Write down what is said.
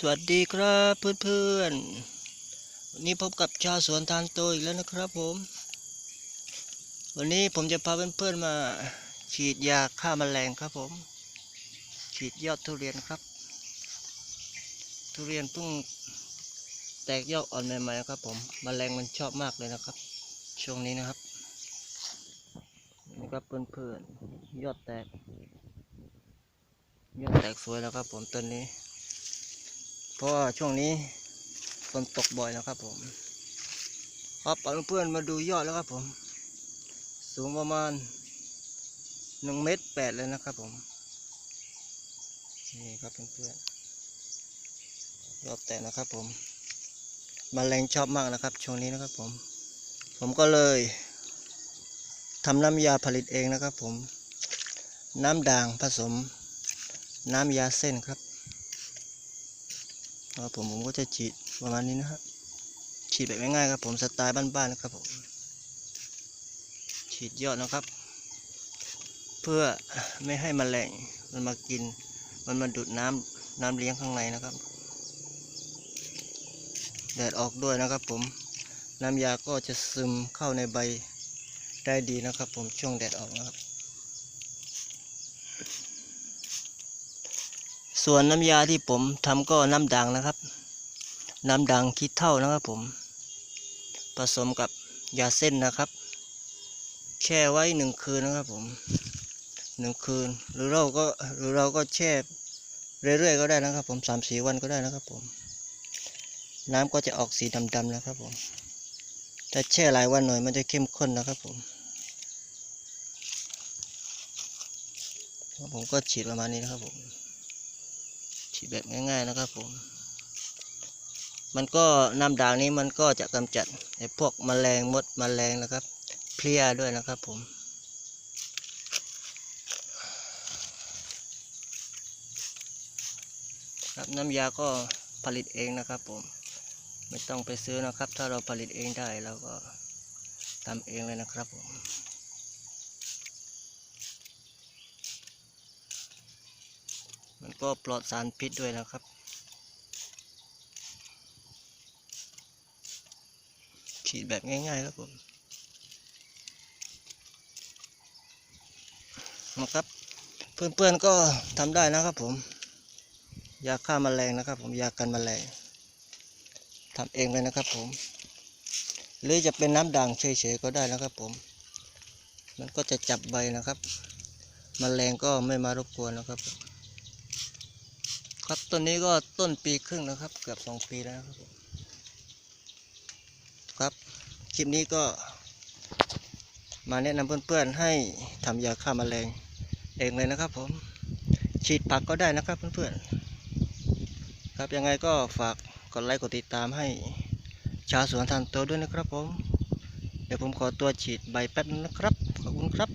สวัสดีครับเพื่อนๆ วันนี้พบกับชาวสวนทานโตอีกแล้วนะครับผม วันนี้ผมจะพาเพื่อนๆมา ฉีดยาฆ่าแมลงครับผม ฉีดยอดทุเรียนครับ ทุเรียนเพิ่งแตกยอดอ่อนใหม่ๆนะครับผมแมลงมันชอบมากเลยนะครับ ช่วงนี้นะครับนี่ครับเพื่อนๆยอดแตกยอดแตกสวยแล้วครับผมต้นนี้ เพราะช่วงนี้ฝนตกบ่อยนะครับผมครับเอาเพื่อนๆมาดูยอดแล้วครับผม สูงประมาณหนึ่งเมตรแปดเลยนะครับผม นี่ครับเพื่อนๆยอดแตกนะครับผมมแมลงชอบมากนะครับ ช่วงนี้นะครับผม ผมก็เลยทำน้ำยาผลิตเองนะครับผม น้ำด่างผสม น้ำยาเส้นครับ ครับผมผมก็จะฉีดประมาณนี้นะครับฉีดแบบง่ายๆครับผมสไตล์บ้านๆนะครับผมฉีดยอดนะครับ เพื่อไม่ให้มแมลงมันมากิน มันมาดูดน้ำน้ำเลี้ยงข้างในนะครับแดดออกด้วยนะครับ ผมน้ำยาก็จะซึมเข้าในใบได้ดีนะครับ ผมช่วงแดดออกนะครับ ส่วนน้ำยาที่ผมทำก็น้ำด่างนะครับ น้ำด่างคิดเท่านะครับผม ผสมกับยาเส้นนะครับ แช่ไว้หนึ่งคืนนะครับผมหนึ่งคืน หรือเราก็หรือเราก็แช่เรื่อยๆก็ได้นะครับ ผมสามสี่วันก็ได้นะครับผม น้ำก็จะออกสีดำๆนะครับผมถ้าแช่หลายวันหน่อยมันจะเข้มข้นนะครับผมผมก็ฉีดประมาณนี้นะครับผม ฉีดแบบง่ายๆนะครับผม มันก็น้ำด่างนี้มันก็จะกำจัดไอ้พวกแมลงมดแมลงนะครับ เพลียด้วยนะครับผมครับน้ำยาก็ผลิตเองนะครับผม ไม่ต้องไปซื้อนะครับ ถ้าเราผลิตเองได้เราก็ทำเองเลยนะครับผม มันก็ปลอดสารพิษด้วยนะครับ ฉีดแบบง่ายๆครับผมนะครับ เพื่อนๆก็ทำได้นะครับผมยาฆ่าแมลงนะครับ ผมยากันแมลงทำเองเลยนะครับผม หรือจะเป็นน้ำด่างเฉยๆก็ได้นะครับผม มันก็จะจับใบนะครับมแมลงก็ไม่มารบกวนนะครับ ครับต้นนี้ก็ต้นปีครึ่งนะครับ เกือบสองปีแล้วครับครับคลิปนี้ก็ มาแนะนำเพื่อนๆให้ทำยาฆ่าแมลงเองเลยนะครับ ผมฉีดผักก็ได้นะครับเพื่อนๆครับยังไงก็ฝากกดไลค์กดติดตามให้ชาวสวนทันโตด้วยนะครับผม เดี๋ยวผมขอตัวฉีดใบแป๊บนึงนะครับ ขอบคุณครับ